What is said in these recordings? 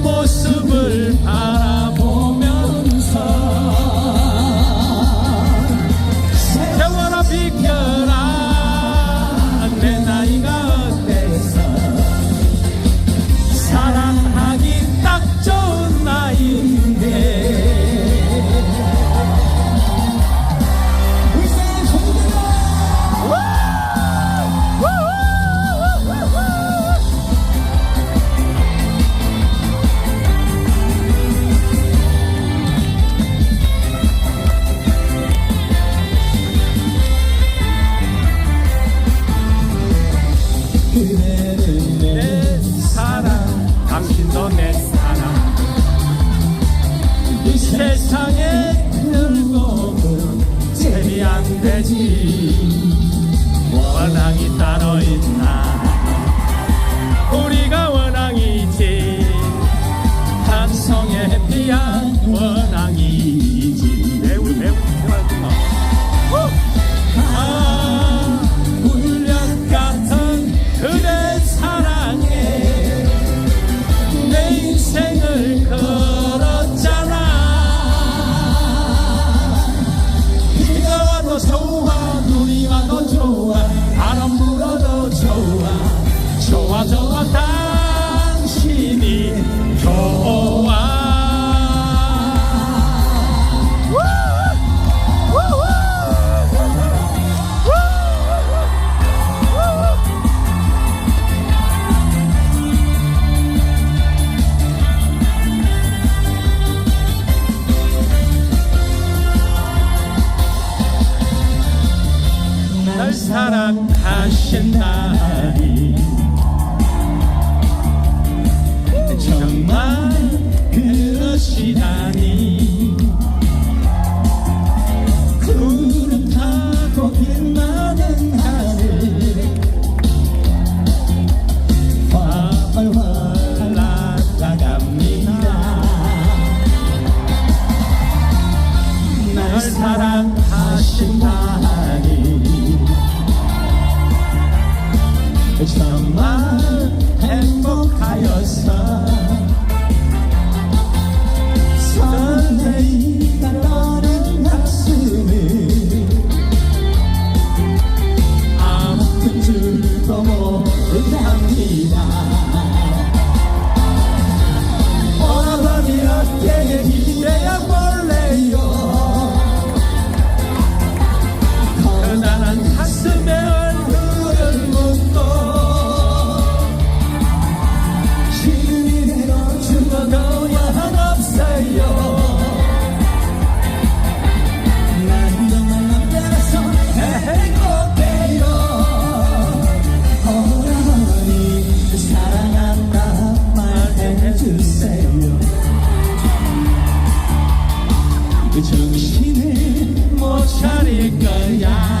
모습을 봐. 세상에 그거는 재미 안 되지. 원앙이 따로 있나? 우리가 원앙이지. 한성의 피한 원앙이. 아신다니 정말 그러시다니. 구름 타고 빛나는 하늘. 활활 날아갑니다. 날 사랑하신다니. 정말 행복하였어 yeah.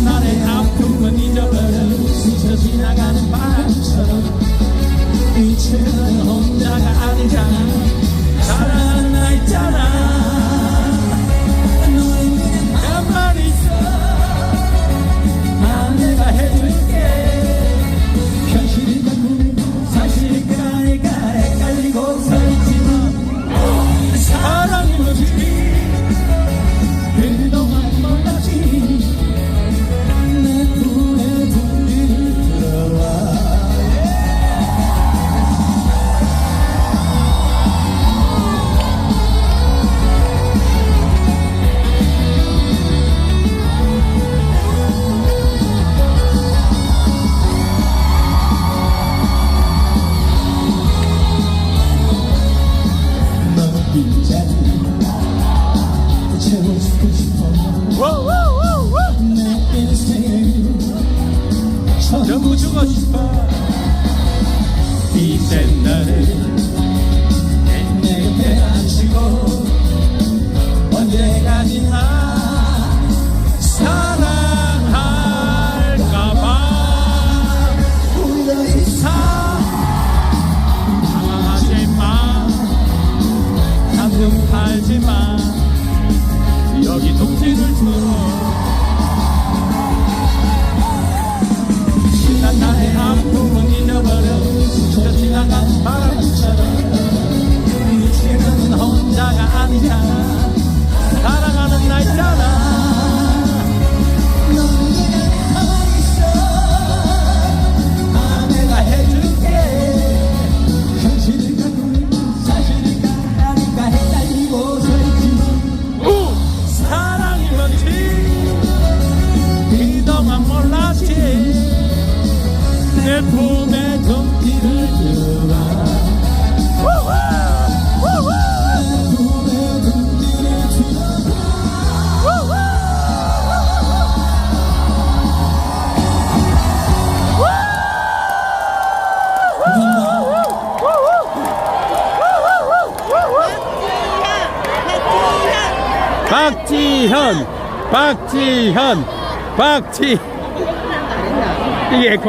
나의 아픔은 잊어버려. 스쳐 지나가는 바람처럼. 이제는 혼자가 아니잖아. 내 품에 덩기를 주라. 박지현 박지현 박지 이게 에코